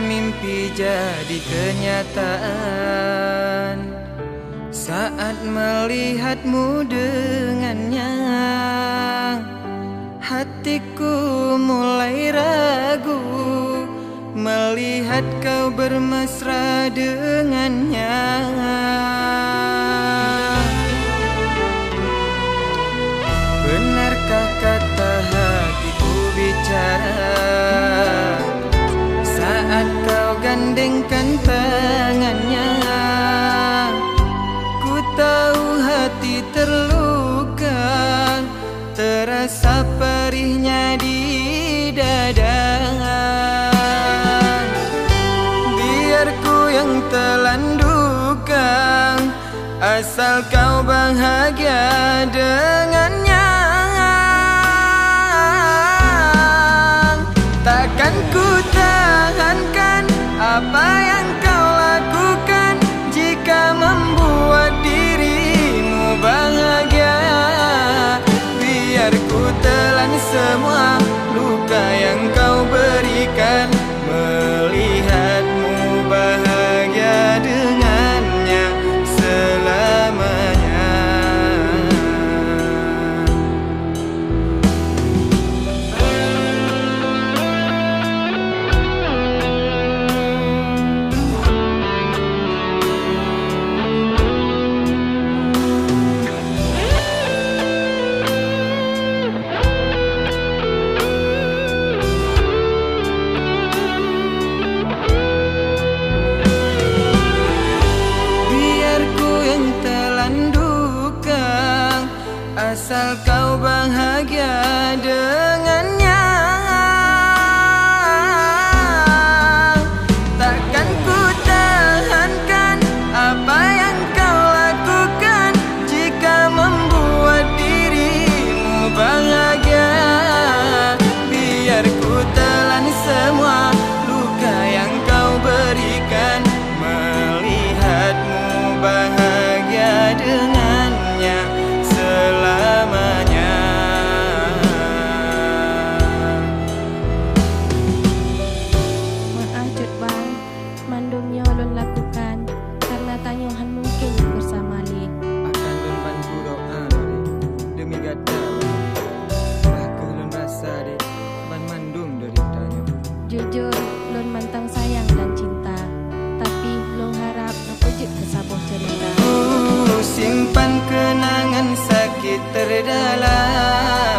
mimpi jadi kenyataan? Saat melihatmu dengannya Hatiku mulai ragu Melihat kau bermesra dengannya Terasa perihnya di dada Biar ku yang telan duka Asal kau bahagia dengannya telan Asal kau bahagia dengannya Jujur, lun mantang sayang dan cinta, tapi lun harap ngepujut kesabuh cerita. Ku simpan kenangan sakit terdalam